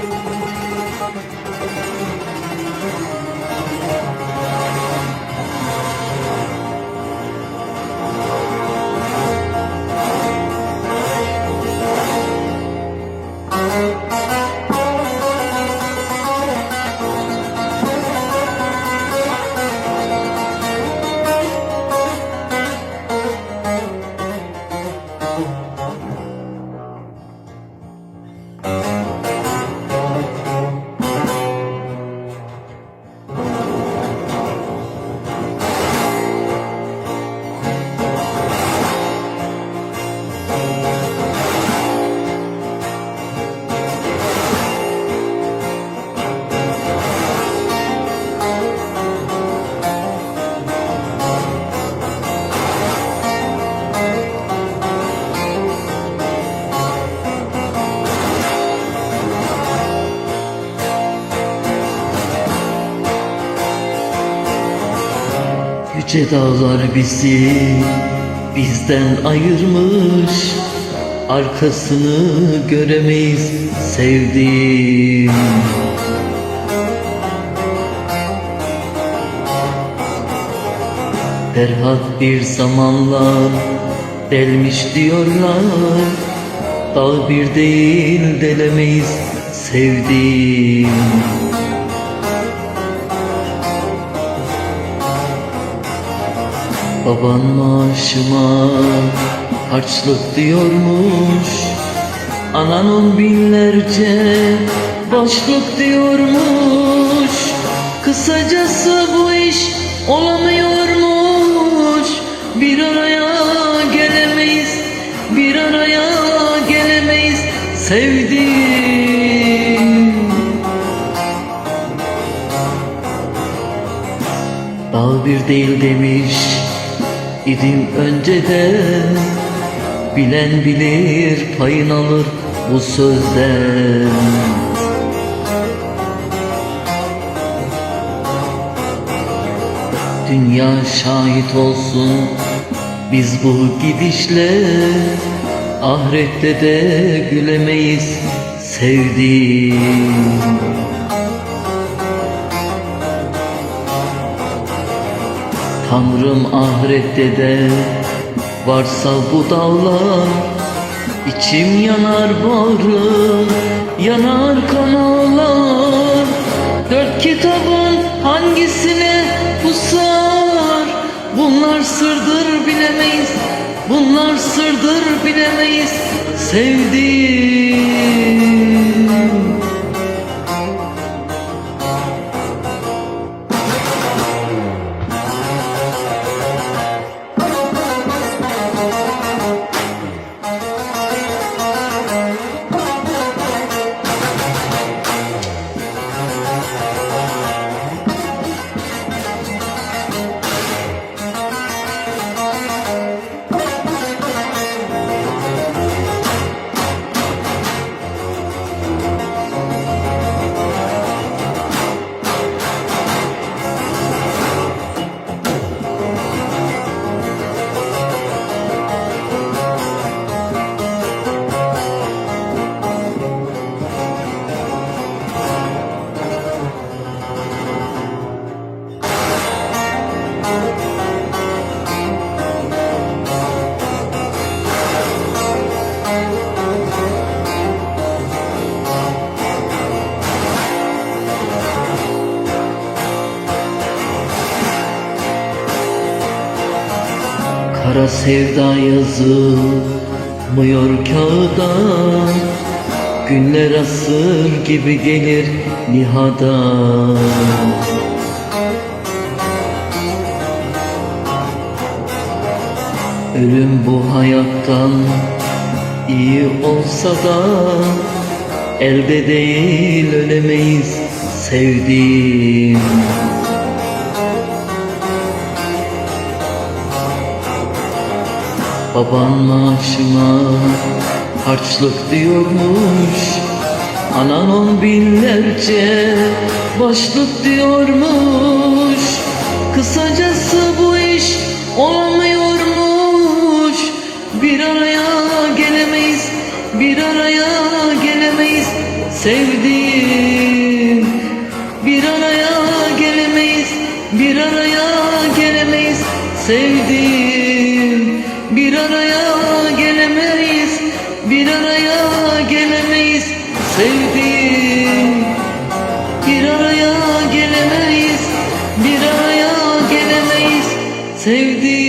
Thank you. Dağlar bizi bizden ayırmış. Arkasını göremeyiz sevdiğim. Ferhat bir zamanlar delmiş diyorlar. Dağ bir değil delemeyiz sevdiğim Baban maaşıma harçlık diyormuş. Anan on binlerce başlık diyormuş. Kısacası bu iş olamıyormuş. Bir araya gelemeyiz, bir araya gelemeyiz Sevdiğim. Dağ bir değil demiş idim önceden Bilen bilir payın alır bu sözden. Dünya şahit olsun biz bu gidişle. Ahirette de gülemeyiz sevdiğim Tanrım ahirette de varsa bu dağlar İçim yanar bağrım yanar kanallar. Dört kitabın hangisine pusar Bunlar sırdır bilemeyiz Bunlar sırdır bilemeyiz Sevdiğim Kara sevda yazılmıyor kağıda. Günler asır gibi gelir nihada. Ölüm bu hayattan iyi olsa da Elde değil ölemeyiz sevdiğim Baban maaşıma harçlık diyormuş. Anan on binlerce başlık diyormuş. Kısacası bu iş olamıyormuş. Bir araya gelemeyiz, bir araya gelemeyiz. Sevdiğim Bir araya gelemeyiz, bir araya gelemeyiz. Sevdiğim bir araya gelemeyiz, bir araya gelemeyiz. Sevdiğim bir araya gelemeyiz, bir araya gelemeyiz. Sevdiğim